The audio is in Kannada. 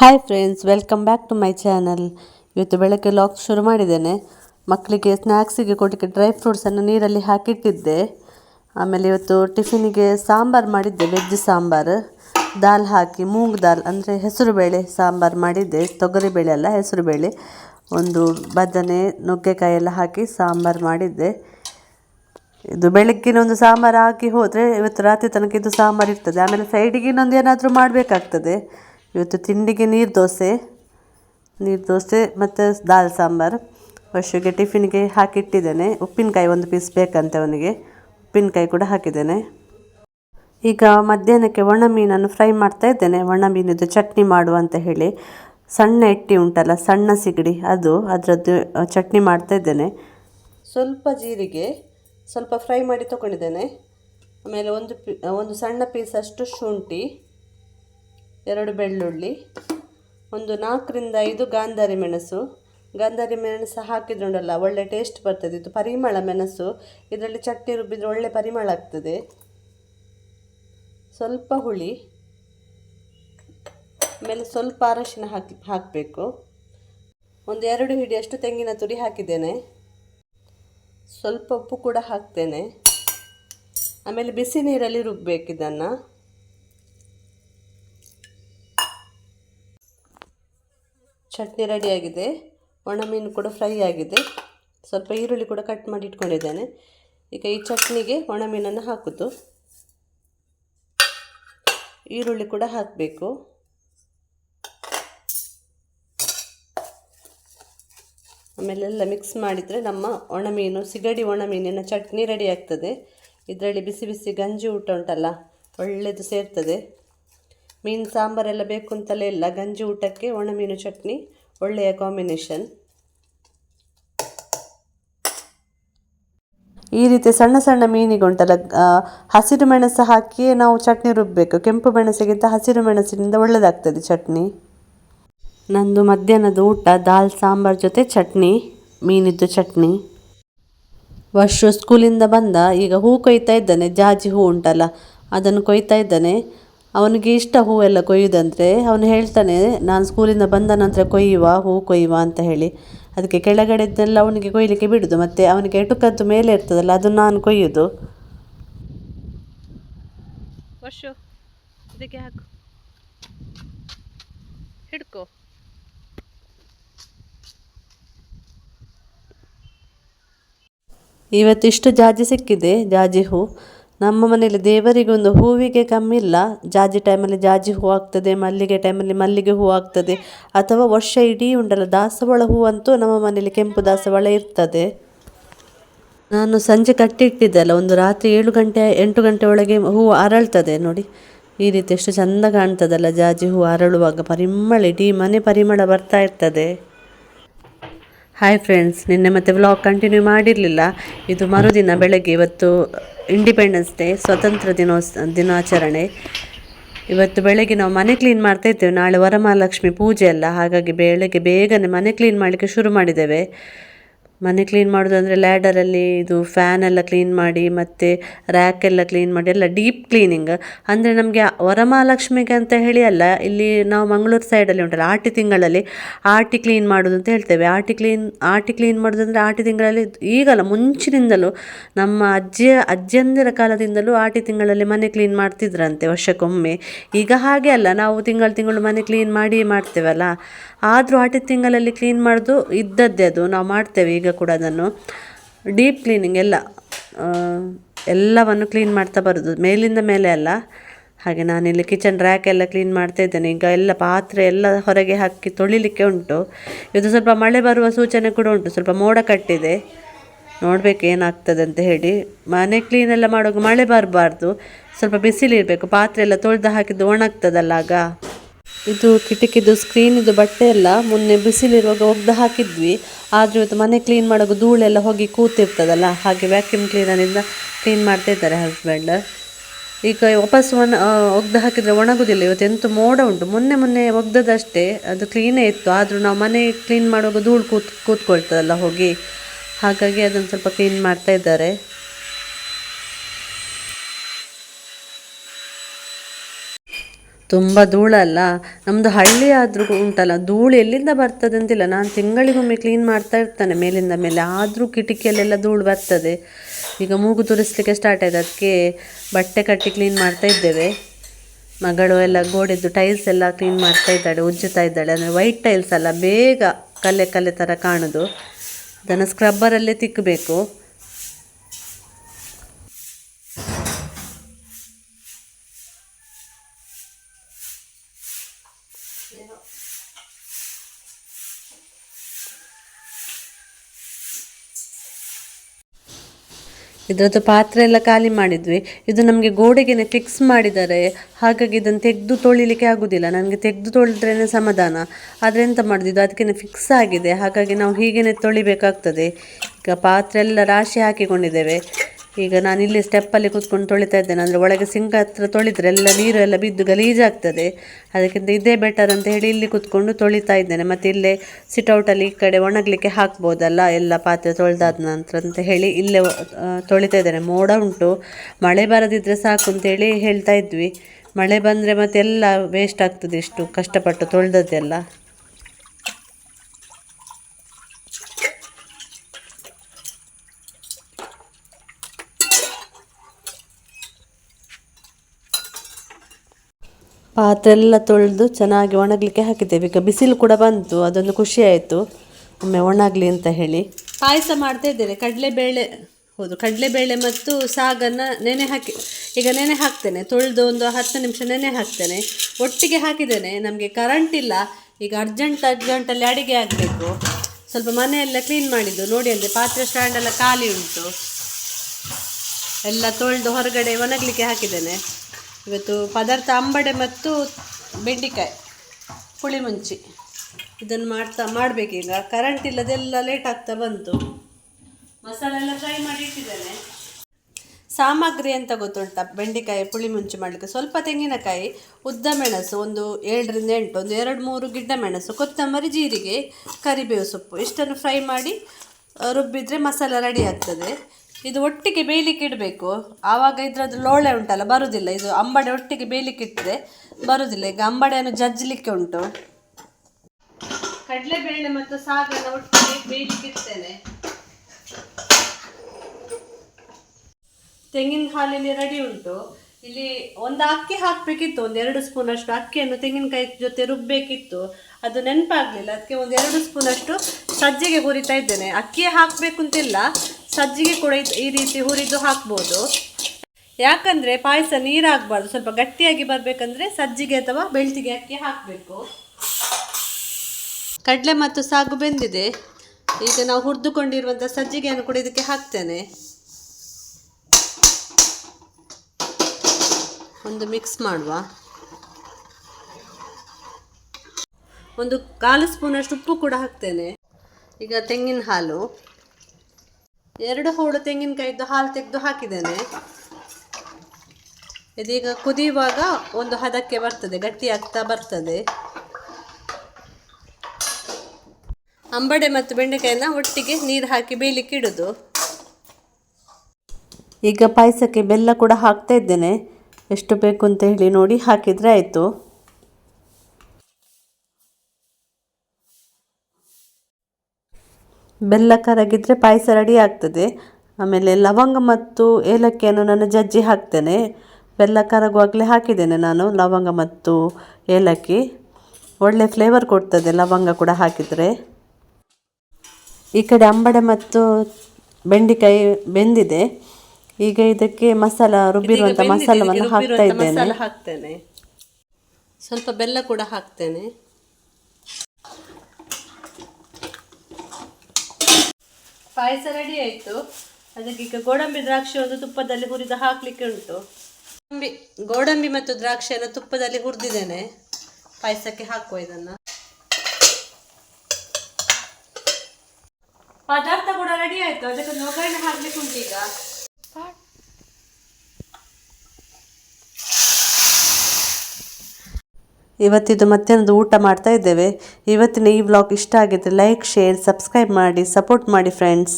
Hi friends welcome back to my channel ಇವತ್ತು ಬೆಳಗ್ಗೆ ಲಾಕ್ ಶುರು ಮಾಡಿದ್ದೇನೆ. ಮಕ್ಕಳಿಗೆ ಸ್ನ್ಯಾಕ್ಸಿಗೆ ಕೊಡಲಿಕ್ಕೆ ಡ್ರೈ ಫ್ರೂಟ್ಸನ್ನು ನೀರಲ್ಲಿ ಹಾಕಿಟ್ಟಿದ್ದೆ. ಆಮೇಲೆ ಇವತ್ತು ಟಿಫಿನಿಗೆ ಸಾಂಬಾರು ಮಾಡಿದ್ದೆ ವೆಜ್ ಸಾಂಬಾರು. ದಾಲ್ ಹಾಕಿ, ಮೂಂಗ್ ದಾಲ್, ಅಂದರೆ ಹೆಸರುಬೇಳೆ ಸಾಂಬಾರು ಮಾಡಿದ್ದೆ. ತೊಗರಿಬೇಳೆ ಅಲ್ಲ, ಹೆಸರುಬೇಳೆ. ಒಂದು ಬದನೆ ನುಗ್ಗೆಕಾಯಿ ಎಲ್ಲ ಹಾಕಿ ಸಾಂಬಾರು ಮಾಡಿದ್ದೆ. ಇದು ಬೆಳಗ್ಗಿನ ಒಂದು ಸಾಂಬಾರು ಹಾಕಿ ಹೋದರೆ ಇವತ್ತು ರಾತ್ರಿ ತನಕ ಇದು ಸಾಂಬಾರು ಇರ್ತದೆ. ಆಮೇಲೆ ಸೈಡಿಗೆ ಇನ್ನೊಂದು ಏನಾದರೂ ಮಾಡಬೇಕಾಗ್ತದೆ. ಇವತ್ತು ತಿಂಡಿಗೆ ನೀರು ದೋಸೆ ನೀರು ದೋಸೆ ಮತ್ತು ದಾಲ್ ಸಾಂಬಾರು. ವರ್ಷಕ್ಕೆ ಟಿಫಿನ್ಗೆ ಹಾಕಿಟ್ಟಿದ್ದೇನೆ. ಉಪ್ಪಿನಕಾಯಿ ಒಂದು ಪೀಸ್ ಬೇಕಂತೆ ಅವನಿಗೆ. ಉಪ್ಪಿನಕಾಯಿ ಕೂಡ ಹಾಕಿದ್ದೇನೆ. ಈಗ ಮಧ್ಯಾಹ್ನಕ್ಕೆ ಒಣ ಮೀನನ್ನು ಫ್ರೈ ಮಾಡ್ತಾ ಇದ್ದೇನೆ. ಒಣ ಮೀನಿದ್ದು ಚಟ್ನಿ ಮಾಡುವ ಅಂತ ಹೇಳಿ. ಸಣ್ಣ ಇಟ್ಟಿ ಉಂಟಲ್ಲ, ಸಣ್ಣ ಸಿಗಡಿ ಅದು, ಅದರದ್ದು ಚಟ್ನಿ ಮಾಡ್ತಾ ಇದ್ದೇನೆ. ಸ್ವಲ್ಪ ಜೀರಿಗೆ ಸ್ವಲ್ಪ ಫ್ರೈ ಮಾಡಿ ತೊಗೊಂಡಿದ್ದೇನೆ. ಆಮೇಲೆ ಒಂದು ಒಂದು ಸಣ್ಣ ಪೀಸಷ್ಟು ಶುಂಠಿ ಎರಡು ಬೆಳ್ಳುಳ್ಳಿ, ಒಂದು ನಾಲ್ಕರಿಂದ ಐದು ಗಾಂಧಾರಿ ಮೆಣಸು. ಗಾಂಧಾರಿ ಮೆಣಸು ಹಾಕಿದ್ರುಂಡಲ್ಲ, ಒಳ್ಳೆ ಟೇಸ್ಟ್ ಬರ್ತದೆ. ಇದು ಪರಿಮಳ ಮೆಣಸು. ಇದರಲ್ಲಿ ಚಟ್ನಿ ರುಬ್ಬಿದ್ರೆ ಒಳ್ಳೆ ಪರಿಮಳ ಆಗ್ತದೆ. ಸ್ವಲ್ಪ ಹುಳಿ, ಆಮೇಲೆ ಸ್ವಲ್ಪ ಅರಶಿನ ಹಾಕಿ, ಹಾಕಬೇಕು. ಒಂದು ಎರಡು ಹಿಡಿಯಷ್ಟು ತೆಂಗಿನ ತುರಿ ಹಾಕಿದ್ದೇನೆ. ಸ್ವಲ್ಪ ಉಪ್ಪು ಕೂಡ ಹಾಕ್ತೇನೆ. ಆಮೇಲೆ ಬಿಸಿ ನೀರಲ್ಲಿ ರುಬ್ಬಬೇಕು ಇದನ್ನು ಚಟ್ನಿ ರೆಡಿಯಾಗಿದೆ ಒಣ ಮೀನು ಕೂಡ ಫ್ರೈ ಆಗಿದೆ. ಸ್ವಲ್ಪ ಈರುಳ್ಳಿ ಕೂಡ ಕಟ್ ಮಾಡಿ ಇಟ್ಕೊಂಡಿದ್ದೇನೆ. ಈಗ ಈ ಚಟ್ನಿಗೆ ಒಣ ಮೀನನ್ನು ಹಾಕೋದು. ಈರುಳ್ಳಿ ಕೂಡ ಹಾಕಬೇಕು. ಆಮೇಲೆಲ್ಲ ಮಿಕ್ಸ್ ಮಾಡಿದರೆ ನಮ್ಮ ಒಣ ಮೀನು, ಸಿಗಡಿ ಒಣ ಮೀನಿನ ಚಟ್ನಿ ರೆಡಿ ಆಗ್ತದೆ. ಇದರಲ್ಲಿ ಬಿಸಿ ಬಿಸಿ ಗಂಜಿ ಊಟ ಉಂಟಲ್ಲ ಒಳ್ಳೆಯದು ಸೇರ್ತದೆ. ಮೀನು ಸಾಂಬಾರೆಲ್ಲ ಬೇಕು ಅಂತಲೇ ಇಲ್ಲ. ಗಂಜಿ ಊಟಕ್ಕೆ ಒಣ ಮೀನು ಚಟ್ನಿ, ಒಳ್ಳೆಯ ಕಾಂಬಿನೇಷನ್. ಈ ರೀತಿ ಸಣ್ಣ ಸಣ್ಣ ಮೀನಿಗೆ ಉಂಟಲ್ಲ ಹಸಿರು ಮೆಣಸು ಹಾಕಿಯೇ ನಾವು ಚಟ್ನಿ ರುಬ್ಬಬೇಕು ಕೆಂಪು ಮೆಣಸಿಗಿಂತ ಹಸಿರು ಮೆಣಸಿನಿಂದ ಒಳ್ಳೆಯದಾಗ್ತದೆ ಚಟ್ನಿ. ನಂದು ಮಧ್ಯಾಹ್ನದ ಊಟ, ದಾಲ್ ಸಾಂಬಾರ್ ಜೊತೆ ಚಟ್ನಿ, ಮೀನಿದ್ದು ಚಟ್ನಿ. ವರ್ಷ ಸ್ಕೂಲಿಂದ ಬಂದ, ಈಗ ಹೂ ಕೊಯ್ತಾ ಇದ್ದಾನೆ, ಜಾಜಿ ಹೂ ಉಂಟಲ್ಲ, ಅದನ್ನು ಕೊಯ್ತಾ ಇದ್ದಾನೆ. ಅವನಿಗೆ ಇಷ್ಟ ಹೂವೆಲ್ಲ ಕೊಯ್ಯುವುದಂದರೆ ಅವನು ಹೇಳ್ತಾನೆ ನಾನು ಸ್ಕೂಲಿಂದ ಬಂದ ನಂತರ ಕೊಯ್ಯುವ ಹೂ ಕೊಯ್ಯುವ ಅಂತ ಹೇಳಿ. ಅದಕ್ಕೆ ಕೆಳಗಡೆದ್ದೆಲ್ಲ ಅವನಿಗೆ ಕೊಯ್ಲಿಕ್ಕೆ ಬಿಡುದು ಮತ್ತು ಅವನಿಗೆ ಎಟುಕದ್ದು ಮೇಲೆ ಇರ್ತದಲ್ಲ ಅದನ್ನು ನಾನು ಕೊಯ್ಯೋದು. ಇದಕ್ಕೆ ಹಾಕು. ಹಿಡ್ಕೋ. ಇವತ್ತಿಷ್ಟು ಜಾಜಿ ಸಿಕ್ಕಿದೆ ಜಾಜಿ ಹೂ. ನಮ್ಮ ಮನೆಯಲ್ಲಿ ದೇವರಿಗೆ ಒಂದು ಹೂವಿಗೆ ಕಮ್ಮಿ ಇಲ್ಲ ಜಾಜಿ ಟೈಮಲ್ಲಿ ಜಾಜಿ ಹೂ ಆಗ್ತದೆ, ಮಲ್ಲಿಗೆ ಟೈಮಲ್ಲಿ ಮಲ್ಲಿಗೆ ಹೂ ಆಗ್ತದೆ. ಅಥವಾ ವರ್ಷ ಇಡೀ ಉಂಟಲ್ಲ ದಾಸವಾಳ ಹೂ ಅಂತೂ ನಮ್ಮ ಮನೆಯಲ್ಲಿ ಕೆಂಪು ದಾಸವಾಳ ಇರ್ತದೆ. ನಾನು ಸಂಜೆ ಕಟ್ಟಿಟ್ಟಿದ್ದೆಲ್ಲ, ಒಂದು ರಾತ್ರಿ ಏಳು ಗಂಟೆ, ಎಂಟು ಗಂಟೆ ಒಳಗೆ ಹೂವು ಅರಳ್ತದೆ ನೋಡಿ. ಈ ರೀತಿ ಎಷ್ಟು ಚಂದ ಕಾಣ್ತದಲ್ಲ, ಜಾಜಿ ಹೂ ಅರಳುವಾಗ. ಪರಿಮಳ, ಇಡೀ ಮನೆ ಪರಿಮಳ ಬರ್ತಾ ಇರ್ತದೆ. ಹಾಯ್ ಫ್ರೆಂಡ್ಸ್ ನಿನ್ನೆ ಮತ್ತೆ ವ್ಲಾಗ್ ಕಂಟಿನ್ಯೂ ಮಾಡಿರಲಿಲ್ಲ. ಇದು ಮರುದಿನ ಬೆಳಗ್ಗೆ ಇವತ್ತು ಇಂಡಿಪೆಂಡೆನ್ಸ್ ಡೇ ಸ್ವತಂತ್ರ ದಿನೋತ್ಸ ದಿನಾಚರಣೆ. ಇವತ್ತು ಬೆಳಗ್ಗೆ ನಾವು ಮನೆ ಕ್ಲೀನ್ ಮಾಡ್ತಾ ಇದ್ದೇವೆ. ನಾಳೆ ವರಮಹಾಲಕ್ಷ್ಮಿ ಪೂಜೆ ಅಲ್ಲ ಹಾಗಾಗಿ ಬೆಳಗ್ಗೆ ಬೇಗನೆ ಮನೆ ಕ್ಲೀನ್ ಮಾಡಲಿಕ್ಕೆ ಶುರು ಮಾಡಿದ್ದೇವೆ. ಮನೆ ಕ್ಲೀನ್ ಮಾಡೋದಂದರೆ ಲ್ಯಾಡರಲ್ಲಿ ಇದು ಫ್ಯಾನ್ ಎಲ್ಲ ಕ್ಲೀನ್ ಮಾಡಿ ಮತ್ತು ರ್ಯಾಕ್ ಎಲ್ಲ ಕ್ಲೀನ್ ಮಾಡಿ ಎಲ್ಲ ಡೀಪ್ ಕ್ಲೀನಿಂಗ್ ಅಂದರೆ ನಮಗೆ ವರಮಹಾಲಕ್ಷ್ಮಿಗೆ ಅಂತ ಹೇಳಿ ಅಲ್ಲ, ಇಲ್ಲಿ ನಾವು ಮಂಗಳೂರು ಸೈಡಲ್ಲಿ ಉಂಟಲ್ಲ, ಆಟಿ ತಿಂಗಳಲ್ಲಿ ಆಟಿ ಕ್ಲೀನ್ ಮಾಡೋದು ಅಂತ ಹೇಳ್ತೇವೆ. ಆಟಿ ಕ್ಲೀನ್ ಆಟಿ ಕ್ಲೀನ್ ಮಾಡೋದಂದರೆ ಆಟಿ ತಿಂಗಳಲ್ಲಿ ಈಗಲ್ಲ, ಮುಂಚಿನಿಂದಲೂ ನಮ್ಮ ಅಜ್ಜಿಯ ಅಜ್ಜಂದಿರ ಕಾಲದಿಂದಲೂ ಆಟಿ ತಿಂಗಳಲ್ಲಿ ಮನೆ ಕ್ಲೀನ್ ಮಾಡ್ತಿದ್ರಂತೆ ವರ್ಷಕ್ಕೊಮ್ಮೆ. ಈಗ ಹಾಗೆ ಅಲ್ಲ, ನಾವು ತಿಂಗಳು ತಿಂಗಳು ಮನೆ ಕ್ಲೀನ್ ಮಾಡಿ ಮಾಡ್ತೇವಲ್ಲ. ಆದರೂ ಆಟಿ ತಿಂಗಳಲ್ಲಿ ಕ್ಲೀನ್ ಮಾಡೋದು ಇದ್ದದ್ದೇ ಅದು, ನಾವು ಮಾಡ್ತೇವೆ. ಈಗ ಕೂಡ ಅದನ್ನು ಡೀಪ್ ಕ್ಲೀನಿಂಗ್ ಎಲ್ಲ ಎಲ್ಲವನ್ನು ಕ್ಲೀನ್ ಮಾಡ್ತಾ ಬರೋದು. ಮೇಲಿಂದ ಮೇಲೆ ಅಲ್ಲ. ಹಾಗೆ ನಾನಿಲ್ಲಿ ಕಿಚನ್ ರ್ಯಾಕ್ ಎಲ್ಲ ಕ್ಲೀನ್ ಮಾಡ್ತಾ ಇದ್ದೇನೆ. ಈಗ ಎಲ್ಲ ಪಾತ್ರೆ ಎಲ್ಲ ಹೊರಗೆ ಹಾಕಿ ತೊಳಿಲಿಕ್ಕೆ ಉಂಟು. ಇದು ಸ್ವಲ್ಪ ಮಳೆ ಬರುವ ಸೂಚನೆ ಕೂಡ ಉಂಟು. ಸ್ವಲ್ಪ ಮೋಡ ಕಟ್ಟಿದೆ. ನೋಡಬೇಕು ಏನಾಗ್ತದೆ ಅಂತ ಹೇಳಿ. ಮನೆ ಕ್ಲೀನ್ ಎಲ್ಲ ಮಾಡುವಾಗ ಮಳೆ ಬರಬಾರ್ದು. ಸ್ವಲ್ಪ ಬಿಸಿಲಿರಬೇಕು. ಪಾತ್ರೆ ಎಲ್ಲ ತೊಳೆದು ಹಾಕಿದ್ದು ಒಣಗ್ತದಲ್ಲ ಆಗ. ಇದು ಕಿಟಕಿದು ಸ್ಕ್ರೀನಿದು ಬಟ್ಟೆ ಎಲ್ಲ ಮೊನ್ನೆ ಬಿಸಿಲಿರುವಾಗ ಒಗ್ದು ಹಾಕಿದ್ವಿ. ಆದರೂ ಇವತ್ತು ಮನೆ ಕ್ಲೀನ್ ಮಾಡುವಾಗ ಧೂಳೆಲ್ಲ ಹೋಗಿ ಕೂತಿರ್ತದಲ್ಲ, ಹಾಗೆ ವ್ಯಾಕ್ಯೂಮ್ ಕ್ಲೀನರಿಂದ ಕ್ಲೀನ್ ಮಾಡ್ತಾ ಇದ್ದಾರೆ ಹಸ್ಬೆಂಡ್ ಈಗ ವಾಪಸ್ ಒಣ ಒಗ್ದು ಹಾಕಿದರೆ ಒಣಗುದಿಲ್ಲ. ಇವತ್ತು ಎಂತ ಮೋಡ ಉಂಟು. ಮೊನ್ನೆ ಮೊನ್ನೆ ಒಗ್ದದಷ್ಟೇ, ಅದು ಕ್ಲೀನೇ ಇತ್ತು. ಆದರೂ ನಾವು ಮನೆ ಕ್ಲೀನ್ ಮಾಡುವಾಗ ಧೂಳು ಕೂತ್, ಕೂತ್ಕೊಳ್ತದಲ್ಲ ಹೋಗಿ. ಹಾಗಾಗಿ ಅದನ್ನು ಸ್ವಲ್ಪ ಕ್ಲೀನ್ ಮಾಡ್ತಾ ಇದ್ದಾರೆ. ತುಂಬ ಧೂಳಲ್ಲ ನಮ್ಮದು ಹಳ್ಳಿ ಆದರೂ ಉಂಟಲ್ಲ, ಧೂಳು ಎಲ್ಲಿಂದ ಬರ್ತದೆ ಅಂತಿಲ್ಲ. ನಾನು ತಿಂಗಳಿಗೊಮ್ಮೆ ಕ್ಲೀನ್ ಮಾಡ್ತಾ ಇರ್ತಾನೆ ಮೇಲಿಂದ ಮೇಲೆ. ಆದರೂ ಕಿಟಕಿಯಲ್ಲೆಲ್ಲ ಧೂಳು ಬರ್ತದೆ. ಈಗ ಮೂಗು ತುರಿಸ್ಲಿಕ್ಕೆ ಸ್ಟಾರ್ಟ್ ಆಯಿತು. ಅದಕ್ಕೆ ಬಟ್ಟೆ ಕಟ್ಟಿ ಕ್ಲೀನ್ ಮಾಡ್ತಾ ಇದ್ದೇವೆ. ಮಗಳು ಎಲ್ಲ ಗೋಡೆದ್ದು ಟೈಲ್ಸ್ ಎಲ್ಲ ಕ್ಲೀನ್ ಮಾಡ್ತಾ ಇದ್ದಾಳೆ, ಉಜ್ಜುತ್ತಾ ಇದ್ದಾಳೆ. ಅಂದರೆ ವೈಟ್ ಟೈಲ್ಸ್ ಅಲ್ಲ, ಬೇಗ ಕಲೆ ಕಲೆ ಥರ ಕಾಣೋದು. ಅದನ್ನು ಸ್ಕ್ರಬ್ಬರಲ್ಲೇ ತಿಕ್ಕಬೇಕು ಇದ್ರದ್ದು ಪಾತ್ರೆ ಎಲ್ಲ ಖಾಲಿ ಮಾಡಿದ್ವಿ. ಇದು ನಮಗೆ ಗೋಡೆಗೆನೆ ಫಿಕ್ಸ್ ಮಾಡಿದ್ದಾರೆ. ಹಾಗಾಗಿ ಇದನ್ನು ತೆಗೆದು ತೊಳಿಲಿಕ್ಕೆ ಆಗುದಿಲ್ಲ. ನನಗೆ ತೆಗೆದು ತೊಳೆದ್ರೇ ಸಮಾಧಾನ. ಆದರೆ ಎಂತ ಮಾಡೋದು? ಇದು ಅದಕ್ಕೆ ಫಿಕ್ಸ್ ಆಗಿದೆ. ಹಾಗಾಗಿ ನಾವು ಹೀಗೇನೆ ತೊಳಿಬೇಕಾಗ್ತದೆ. ಈಗ ಪಾತ್ರೆ ಎಲ್ಲ ರಾಶಿ ಹಾಕಿಕೊಂಡಿದ್ದೇವೆ. ಈಗ ನಾನು ಇಲ್ಲಿ ಸ್ಟೆಪ್ಪಲ್ಲಿ ಕೂತ್ಕೊಂಡು ತೊಳಿತಾ ಇದ್ದೇನೆ. ಅಂದರೆ ಒಳಗೆ ಸಿಂಕ್ ಹತ್ರ ತೊಳಿದ್ರೆ ಎಲ್ಲ ನೀರು ಎಲ್ಲ ಬಿದ್ದು ಗಲೀಜಾಗ್ತದೆ ಅದಕ್ಕಿಂತ ಇದೇ ಬೆಟರ್ ಅಂತ ಹೇಳಿ ಇಲ್ಲಿ ಕೂತ್ಕೊಂಡು ತೊಳಿತಾ ಇದ್ದೇನೆ. ಮತ್ತು ಇಲ್ಲೇ ಸಿಟೌಟಲ್ಲಿ ಈ ಕಡೆ ಒಣಗಲಿಕ್ಕೆ ಹಾಕ್ಬೋದಲ್ಲ, ಎಲ್ಲ ಪಾತ್ರೆ ತೊಳೆದಾದ ನಂತರ ಅಂತ ಹೇಳಿ ಇಲ್ಲೇ ತೊಳಿತಾ ಇದ್ದೇನೆ. ಮೋಡ ಉಂಟು. ಮಳೆ ಬರದಿದ್ದರೆ ಸಾಕು ಅಂತೇಳಿ ಹೇಳ್ತಾ ಇದ್ವಿ. ಮಳೆ ಬಂದರೆ ಮತ್ತೆಲ್ಲ ವೇಸ್ಟ್ ಆಗ್ತದೆ ಇಷ್ಟು ಕಷ್ಟಪಟ್ಟು ತೊಳೆದದ್ದೆಲ್ಲ. ಪಾತ್ರೆ ಎಲ್ಲ ತೊಳೆದು ಚೆನ್ನಾಗಿ ಒಣಗಲಿಕ್ಕೆ ಹಾಕಿದ್ದೇವೆ. ಈಗ ಬಿಸಿಲು ಕೂಡ ಬಂತು, ಅದೊಂದು ಖುಷಿ ಆಯಿತು. ಒಮ್ಮೆ ಒಣಗಲಿ ಅಂತ ಹೇಳಿ. ಪಾಯಸ ಮಾಡ್ತಾ ಇದ್ದೇನೆ. ಕಡಲೆಬೇಳೆ, ಹೌದು, ಕಡಲೆಬೇಳೆ ಮತ್ತು ಸಾಗನ್ನು ನೆನೆ ಹಾಕಿ, ಈಗ ನೆನೆ ಹಾಕ್ತೇನೆ. ತೊಳೆದು ಒಂದು ಹತ್ತು ನಿಮಿಷ ನೆನೆ ಹಾಕ್ತೇನೆ. ಒಟ್ಟಿಗೆ ಹಾಕಿದ್ದೇನೆ. ನಮಗೆ ಕರೆಂಟ್ ಇಲ್ಲ. ಈಗ ಅರ್ಜೆಂಟ್ ಅರ್ಜೆಂಟಲ್ಲಿ ಅಡಿಗೆ ಆಗಬೇಕು. ಸ್ವಲ್ಪ ಮನೆಯೆಲ್ಲ ಕ್ಲೀನ್ ಮಾಡಿದ್ದು. ನೋಡಿ ಅಂದರೆ ಪಾತ್ರೆ ಸ್ಟ್ಯಾಂಡೆಲ್ಲ ಖಾಲಿ ಉಂಟು. ಎಲ್ಲ ತೊಳೆದು ಹೊರಗಡೆ ಒಣಗಲಿಕ್ಕೆ ಹಾಕಿದ್ದೇನೆ. ಇವತ್ತು ಪದಾರ್ಥ ಅಂಬಡೆ ಮತ್ತು ಬೆಂಡೆಕಾಯಿ, ಪುಳಿ ಮುಂಚಿ. ಇದನ್ನು ಮಾಡ್ತಾ ಮಾಡಬೇಕೀಗ ಕರೆಂಟ್ ಇಲ್ಲದೆಲ್ಲ ಲೇಟ್ ಆಗ್ತಾ ಬಂತು. ಮಸಾಲೆ ಎಲ್ಲ ಫ್ರೈ ಮಾಡಿ ಇಟ್ಟಿದ್ದೇನೆ. ಸಾಮಗ್ರಿ ಅಂತ ಗೊತ್ತುಂಟ? ಬೆಂಡೆಕಾಯಿ, ಪುಳಿ ಮುಂಚಿ ಮಾಡಲಿಕ್ಕೆ. ಸ್ವಲ್ಪ ತೆಂಗಿನಕಾಯಿ, ಉದ್ದ ಮೆಣಸು, ಒಂದು ಏಳರಿಂದ ಎಂಟು, ಒಂದು ಎರಡು ಮೂರು ಗಿಡ್ಡ ಮೆಣಸು, ಕೊತ್ತಂಬರಿ, ಜೀರಿಗೆ, ಕರಿಬೇವು ಸೊಪ್ಪು. ಇಷ್ಟನ್ನು ಫ್ರೈ ಮಾಡಿ, ರುಬ್ಬಿದರೆ ರುಬ್ಬಿದ್ರೆ ಮಸಾಲ ರೆಡಿ ಆಗ್ತದೆ. ಇದು ಒಟ್ಟಿಗೆ ಬೇಯಲಿಕ್ಕೆ ಇಡಬೇಕು. ಆವಾಗ ಇದ್ರದ್ದು ಲೋಳೆ ಉಂಟಲ್ಲ ಬರುವುದಿಲ್ಲ ಇದು ಅಂಬಡೆ ಒಟ್ಟಿಗೆ ಬೇಯಲಿಕ್ಕೆ ಇಟ್ಟರೆ ಬರುವುದಿಲ್ಲ ಈಗ ಅಂಬಡೆಯನ್ನು ಜಜ್ಜಲಿಕ್ಕೆ ಉಂಟು. ಕಡಲೆಬೇಳೆ ಮತ್ತು ಸಾಗನ್ನು ಒಟ್ಟಿಗೆ ಬೇಯಲಿಕ್ಕೆ ಇಡ್ತೇನೆ. ತೆಂಗಿನ ಹಾಲಿನಲ್ಲಿ ರೆಡಿ ಉಂಟು. ಇಲ್ಲಿ ಒಂದು ಅಕ್ಕಿ ಹಾಕಬೇಕಿತ್ತು, ಒಂದು ಎರಡು ಸ್ಪೂನ್ ಅಷ್ಟು ಅಕ್ಕಿಯನ್ನು ತೆಂಗಿನಕಾಯಿ ಜೊತೆ ರುಬ್ಬೇಕಿತ್ತು. ಅದು ನೆನಪಾಗಲಿಲ್ಲ, ಅದಕ್ಕೆ ಒಂದು ಎರಡು ಸ್ಪೂನ್ ಅಷ್ಟು ಸಜ್ಜಿಗೆ ಹುರಿತಾ ಇದ್ದೇನೆ. ಅಕ್ಕಿಯೇ ಹಾಕಬೇಕು ಅಂತಿಲ್ಲ ಸಜ್ಜಿಗೆ ಕೂಡ ಈ ರೀತಿ ಹುರಿದು ಹಾಕ್ಬೋದು. ಯಾಕಂದರೆ ಪಾಯಸ ನೀರಾಗಬಾರ್ದು. ಸ್ವಲ್ಪ ಗಟ್ಟಿಯಾಗಿ ಬರಬೇಕಂದ್ರೆ ಸಜ್ಜಿಗೆ ಅಥವಾ ಬೆಳ್ತಿಗೆ ಅಕ್ಕಿ ಹಾಕಬೇಕು. ಕಡಲೆ ಮತ್ತು ಸಾಗು ಬೆಂದಿದೆ. ಈಗ ನಾವು ಹುರಿದುಕೊಂಡಿರುವಂಥ ಸಜ್ಜಿಗೆಯನ್ನು ಕೂಡ ಇದಕ್ಕೆ ಹಾಕ್ತೇನೆ. ಒಂದು ಮಿಕ್ಸ್ ಮಾಡುವ. ಒಂದು ಕಾಲು ಸ್ಪೂನಷ್ಟು ಉಪ್ಪು ಕೂಡ ಹಾಕ್ತೇನೆ. ಈಗ ತೆಂಗಿನ ಹಾಲು. ಎರಡು ಹೋಳು ತೆಂಗಿನಕಾಯಿದ್ದು ಹಾಲು ತೆಗೆದು ಹಾಕಿದ್ದೇನೆ. ಇದೀಗ ಕುದಿಯುವಾಗ ಒಂದು ಹದಕ್ಕೆ ಬರ್ತದೆ ಗಟ್ಟಿ ಆಗ್ತಾ ಬರ್ತದೆ. ಅಂಬಡೆ ಮತ್ತು ಬೆಂಡೆಕಾಯಿನ ಒಟ್ಟಿಗೆ ನೀರು ಹಾಕಿ ಬೇಯಲಿಕ್ಕೆ ಇಡುದು. ಈಗ ಪಾಯಸಕ್ಕೆ ಬೆಲ್ಲ ಕೂಡ ಹಾಕ್ತಾ ಇದ್ದೇನೆ. ಎಷ್ಟು ಬೇಕು ಅಂತ ಹೇಳಿ ನೋಡಿ, ಹಾಕಿದರೆ ಆಯಿತು. ಬೆಲ್ಲ ಕರಗಿದರೆ ಪಾಯಸ ರೆಡಿ ಆಗ್ತದೆ. ಆಮೇಲೆ ಲವಂಗ ಮತ್ತು ಏಲಕ್ಕಿಯನ್ನು ನಾನು ಜಜ್ಜಿ ಹಾಕ್ತೇನೆ. ಬೆಲ್ಲ ಕರಗುವಾಗಲೇ ಹಾಕಿದ್ದೇನೆ ನಾನು ಲವಂಗ ಮತ್ತು ಏಲಕ್ಕಿ. ಒಳ್ಳೆ ಫ್ಲೇವರ್ ಕೊಡ್ತದೆ ಲವಂಗ ಕೂಡ ಹಾಕಿದರೆ. ಈ ಕಡೆ ಅಂಬಡೆ ಮತ್ತು ಬೆಂಡೆಕಾಯಿ ಬೆಂದಿದೆ. ಈಗ ಇದಕ್ಕೆ ಮಸಾಲ ರುಬ್ಬಿರುವಂಥ ಮಸಾಲವನ್ನು ಹಾಕ್ತಾ ಇದ್ದೇನೆ. ಹಾಕ್ತೇನೆ. ಸ್ವಲ್ಪ ಬೆಲ್ಲ ಕೂಡ ಹಾಕ್ತೇನೆ. ಪಾಯಸ ರೆಡಿ ಆಯಿತು. ಅದಕ್ಕೆ ಈಗ ಗೋಡಂಬಿ ದ್ರಾಕ್ಷಿ ಒಂದು ತುಪ್ಪದಲ್ಲಿ ಹುರಿದು ಹಾಕಲಿಕ್ಕೆ ಉಂಟು. ಗೋಡಂಬಿ ಗೋಡಂಬಿ ಮತ್ತು ದ್ರಾಕ್ಷಿಯನ್ನು ತುಪ್ಪದಲ್ಲಿ ಹುರಿದಿದ್ದೇನೆ. ಪಾಯಸಕ್ಕೆ ಹಾಕುವ ಇದನ್ನು. ಪದಾರ್ಥ ಕೂಡ ರೆಡಿ ಆಯ್ತು. ಅದಕ್ಕೆ ಒಗ್ಗರಣೆ ಹಾಕ್ಲಿಕ್ಕೆ ಉಂಟು ಈಗ. ಇವತ್ತಿದು ಮಧ್ಯಾಹ್ನದ ಊಟ ಮಾಡ್ತಾ ಇದ್ದೇವೆ. ಇವತ್ತಿನ ಈ ವ್ಲಾಗ್ ಇಷ್ಟ ಆಗಿದ್ದರೆ ಲೈಕ್ ಶೇರ್ ಸಬ್ಸ್ಕ್ರೈಬ್ ಮಾಡಿ ಸಪೋರ್ಟ್ ಮಾಡಿ ಫ್ರೆಂಡ್ಸ್